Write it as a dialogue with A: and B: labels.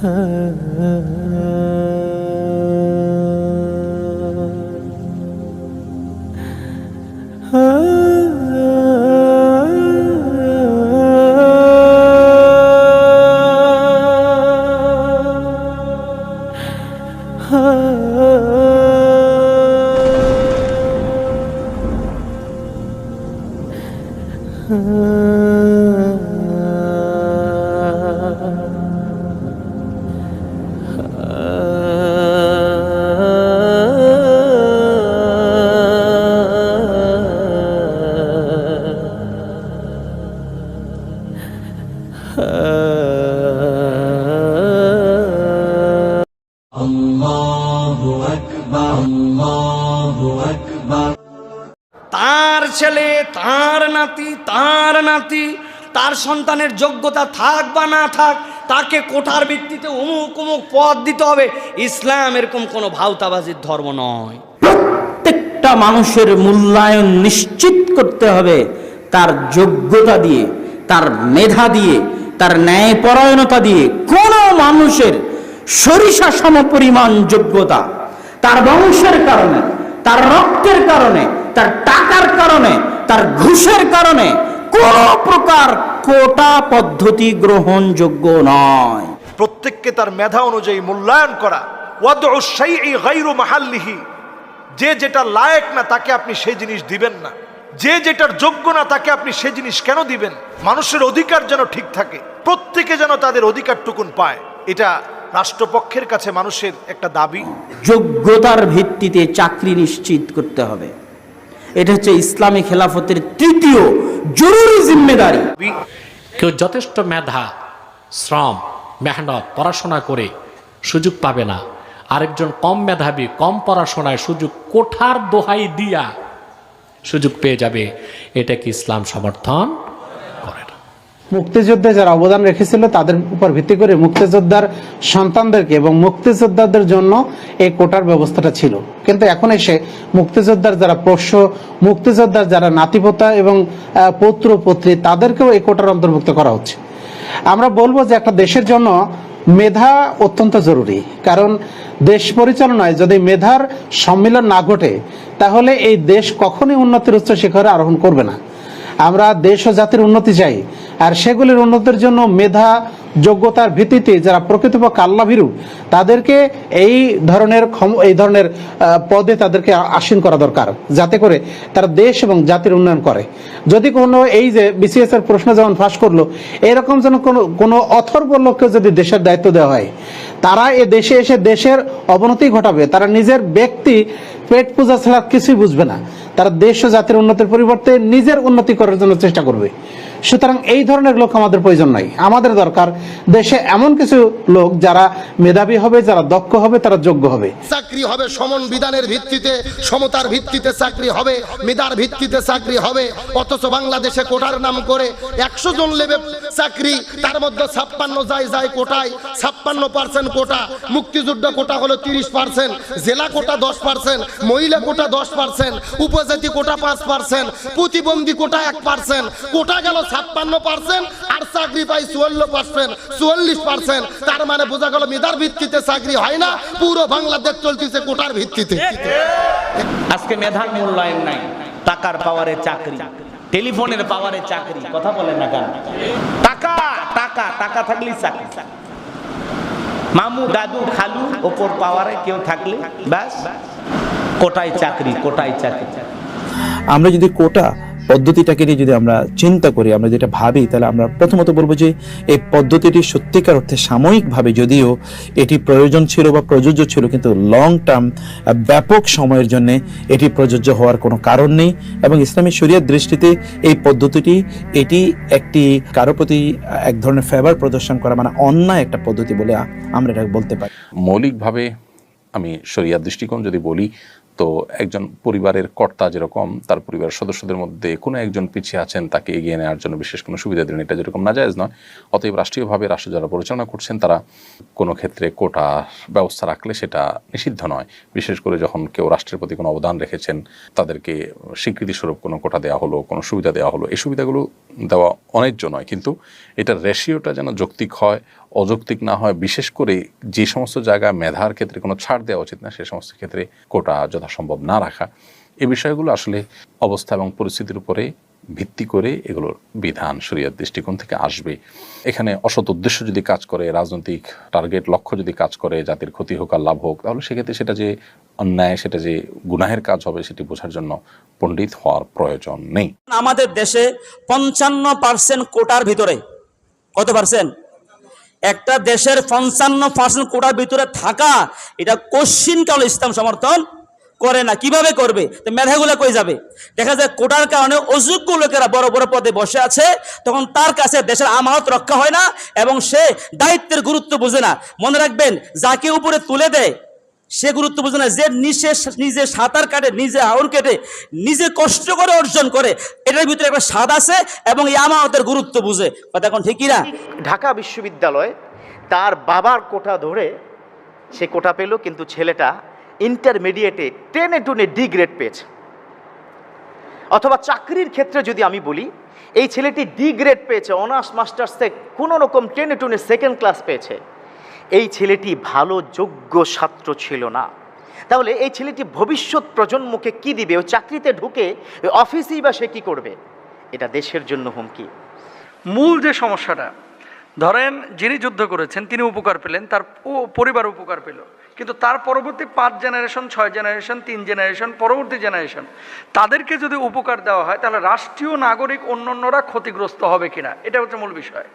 A: Ah. তার ছেলে, তার নাতি তার নাতি, তার সন্তানের যোগ্যতা থাক বা না থাক, তাকে কোঠার ভিত্তিতে অমুক অমুক পদ দিতে হবে। ইসলাম এরকম কোনো ভাওতাবাজির ধর্ম নয়।
B: প্রত্যেকটা মানুষের মূল্যায়ন নিশ্চিত করতে হবে তার যোগ্যতা দিয়ে, তার মেধা দিয়ে, তার ন্যায়পরায়ণতা দিয়ে। কোনো মানুষের সরিষা সমপরিমাণ যোগ্যতা তার বংশের কারণে তার রক্তের কারণে, তার টাকার কারণে, তার ঘুষের কারণে কোন প্রকার কোটা পদ্ধতি গ্রহণযোগ্য নয়।
C: প্রত্যেককে তার মেধা অনুযায়ী মূল্যায়ন করা। মাহাল্লিহি। যে যেটা লায়েক না, তাকে আপনি সেই জিনিস দিবেন না। যে যেটার যোগ্য না, তাকে আপনি সেই জিনিস কেন দিবেন? মানুষের অধিকার যেন ঠিক থাকে। প্রত্যেকে যেন তাদের অধিকারটুকুন পায়। এটা রাষ্ট্রপক্ষের কাছে মানুষের একটা দাবি।
B: যোগ্যতার ভিত্তিতে চাকরি নিশ্চিত করতে হবে। এটা হচ্ছে ইসলামী খেলাফতের তৃতীয় জরুরি জিম্মেদারি।
D: কেউ যথেষ্ট মেধা শ্রম মেহনত পড়াশোনা করে সুযোগ পাবে না। আরেকজন কম মেধাবী কম পড়াশোনায় সুযোগ কোঠার দোহাই দিয়া সুযোগ পেয়ে যাবে। এটা কি ইসলাম সমর্থন?
E: মুক্তিযুদ্ধে যারা অবদান রেখেছিল, তাদের উপর ভিত্তি করে মুক্তিযোদ্ধার সন্তানদেরকে এবং মুক্তিযোদ্ধাদের জন্য এই কোটার ব্যবস্থাটা ছিল। কিন্তু এখন এসে মুক্তিযোদ্ধার যারা পোষ্য, মুক্তিযোদ্ধার যারা নাতিপোতা এবং পৌত্র, পত্রী, তাদেরকেও এই কোটার অন্তর্ভুক্ত করা হচ্ছে। আমরা বলব যে একটা দেশের জন্য মেধা অত্যন্ত জরুরি। কারণ দেশ পরিচালনায় যদি মেধার সম্মিলন না ঘটে, তাহলে এই দেশ কখনই উন্নতির উচ্চ শিখরে আরোহণ করবে না। আমরা দেশ ও জাতির উন্নতি চাই। আর সেগুলির উন্নতির জন্য মেধা, যোগ্যতার ভিত্তিতে যারা প্রকৃতপক্ষে আল্লাভীরু, তাদেরকে এই ধরনের এই ধরনের পদে তাদেরকে আসীন করা দরকার, যাতে করে তারা দেশ এবং জাতির উন্নয়ন করে। যদি কোনো এই যে বিসিএস এর প্রশ্ন যেমন ফাঁস করল, এরকম যেন কোনো কোনো অথর্ব লোককে যদি দেশের দায়িত্ব দেওয়া হয়, তারা এ দেশে এসে দেশের অবনতি ঘটাবে, তারা নিজের ব্যক্তি পেট পূজা ছাড়া কিছুই বুঝবে না। তারা দেশ ও জাতির উন্নতির পরিবর্তে নিজের উন্নতি করার জন্য চেষ্টা করবে। সুতরাং এই ধরনের লোক আমাদের প্রয়োজন নাই। আমাদের দরকার দেশে এমন কিছু লোক যারা মেধাবী হবে, যারা দক্ষ হবে, তারা যোগ্য হবে।
F: চাকরি হবে সমন বিধানের ভিত্তিতে, সমতার ভিত্তিতে চাকরি হবে, মেধার ভিত্তিতে চাকরি হবে। অথচ বাংলাদেশে কোটার নাম করে একশো জন লেবে চাকরি, তার মধ্যে ছাপ্পান্ন যায় যায় কোটায়, ছাপ্পান্ন পার্সেন্ট কোটা, মুক্তিযুদ্ধ কোটা হলো তিরিশ পার্সেন্ট, জেলা কোটা দশ পার্সেন্ট, মহিলা কোটা দশ পার্সেন্ট, উপজাতি কোটা পাঁচ পার্সেন্ট, প্রতিবন্ধী কোটা এক পার্সেন্ট, কোটা গেল ছাপ্পান্ন পার্সেন্ট আর চাকরি পাই চুয়াল্লিশ পার্সেন্ট চুয়াল্লিশ পার্সেন্ট তার মানে বোঝা গেল মেধার ভিত্তিতে চাকরি হয় না পুরো বাংলাদেশ চলতেছে কোটার ভিত্তিতে।
B: আজকে মেধার মূল্যায়ন নাই টাকার পাওয়ারে চাকরি টেলিফোনের পাওয়ারে চাকরি কথা বলেন না কেন? টাকা টাকা টাকা থাকলেই চাকরি। মামু দাদু খালু ওপর পাওয়ারে কেউ থাকলে ব্যাস কোটায় চাকরি কোটায় চাকরি।
G: আমরা যদি কোটা পদ্ধতিটাকে নিয়ে যদি আমরা চিন্তা করি, আমরা যেটা ভাবি, তাহলে আমরা প্রথমত বলব যে এই পদ্ধতিটি সত্যিকার অর্থে সাময়িকভাবে যদিও এটি প্রয়োজন ছিল বা প্রযোজ্য ছিল, কিন্তু লং টার্ম ব্যাপক সময়ের জন্য এটি প্রযোজ্য হওয়ার কোনো কারণ নেই এবং ইসলামী শরিয়ার দৃষ্টিতে এই পদ্ধতিটি, এটি একটি কারও প্রতি এক ধরনের ফেভার প্রদর্শন করা মানে অন্যায় একটা পদ্ধতি বলে আমরা এটা বলতে পারি।
H: মৌলিকভাবে আমি শরিয়ার দৃষ্টিকোণ যদি বলি তো একজন পরিবারের কর্তা যেরকম, তার পরিবারের সদস্যদের মধ্যে কোনো একজন পিছিয়ে আছেন, তাকে এগিয়ে নেওয়ার জন্য বিশেষ কোনো সুবিধা দিলেন এটা যেরকম নাজায়জ নয়। অতএব রাষ্ট্রীয়ভাবে রাষ্ট্র যারা পরিচালনা করছেন, তারা কোনো ক্ষেত্রে কোটা ব্যবস্থা রাখলে সেটা নিষিদ্ধ নয়। বিশেষ করে যখন কেউ রাষ্ট্রের প্রতি কোনো অবদান রেখেছেন, তাদেরকে স্বীকৃতিস্বরূপ কোনো কোটা দেওয়া হলো, কোনো সুবিধা দেওয়া হলো, এই সুবিধাগুলো দেওয়া অনেকজ নয়। কিন্তু এটার রেশিওটা যেন যৌক্তিক হয়, অযৌক্তিক না হয়, বিশেষ করে যে সমস্ত জায়গায় মেধার ক্ষেত্রে কোনো ছাড় দেওয়া উচিত না, সে সমস্ত ক্ষেত্রে কোটা যথাসম্ভব না রাখা এই বিষয়গুলো আসলে অবস্থা এবং পরিস্থিতির উপরে ভিত্তি করে এগুলোর বিধান, শরীয়ত দৃষ্টিকোণ থেকে আসবে। এখানে অসৎ উদ্দেশ্য যদি কাজ করে, রাজনৈতিক টার্গেট লক্ষ্য যদি কাজ করে, জাতির ক্ষতি হোক আর লাভ হোক, তাহলে সেক্ষেত্রে সেটা যে অন্যায়, সেটা যে গুনাহের কাজ হবে, সেটি বোঝার জন্য পণ্ডিত হওয়ার প্রয়োজন নেই।
I: আমাদের দেশে পঞ্চান্ন পার্সেন্ট কোটার ভিতরে, কত পার্সেন্ট একটা দেশের পঞ্চান্ন পার্সেন্ট কোটার ভিতরে থাকা, এটা কোশ্চিন কাল ইসলাম সমর্থন করে না, কীভাবে করবে? তো মেধাগুলো কই যাবে? দেখা যায় কোটার কারণে অযোগ্য লোকেরা বড় বড় পদে বসে আছে, তখন তার কাছে দেশের আমানত রক্ষা হয় না এবং সে দায়িত্বের গুরুত্ব বুঝে না। মনে রাখবেন, যাকে উপরে তুলে দেয়, সে গুরুত্ব বুঝে না, যে নিজে নিজে সাঁতার কাটে, নিজে আউর কেটে, নিজে কষ্ট করে অর্জন করে, এটার ভিতরে একটা স্বাদ আছে এবং এই আমানতের গুরুত্ব বুঝে। কথা এখন ঠিকই না?
J: ঢাকা বিশ্ববিদ্যালয় তার বাবার কোটা ধরে সে কোটা পেল, কিন্তু ছেলেটা ইন্টারমিডিয়েটে টেনে টুনে ডি গ্রেড পেয়েছে। অথবা চাকরির ক্ষেত্রে যদি আমি বলি, এই ছেলেটি ডি গ্রেড পেয়েছে অনার্স মাস্টার্সে কোনো রকম টেনে টুনে সেকেন্ড ক্লাস পেয়েছে। এই ছেলেটি ভালো, যোগ্য ছাত্র ছিল না। তাহলে এই ছেলেটি ভবিষ্যৎ প্রজন্মকে কি দিবে? ও চাকরিতে ঢুকে অফিসেই বা সে কী করবে? এটা দেশের জন্য হুমকি।
K: মূল যে সমস্যাটা ধরেন যিনি যুদ্ধ করেছেন, তিনি উপকার পেলেন, তার পরিবার উপকার পেল। কিন্তু তার পরবর্তী পাঁচ জেনারেশন ছয় জেনারেশন তিন জেনারেশন পরবর্তী জেনারেশন তাদেরকে যদি উপকার দেওয়া হয়, তাহলে রাষ্ট্রীয় নাগরিক অন্যান্যরা ক্ষতিগ্রস্ত হবে কিনা? এটা হচ্ছে মূল বিষয়।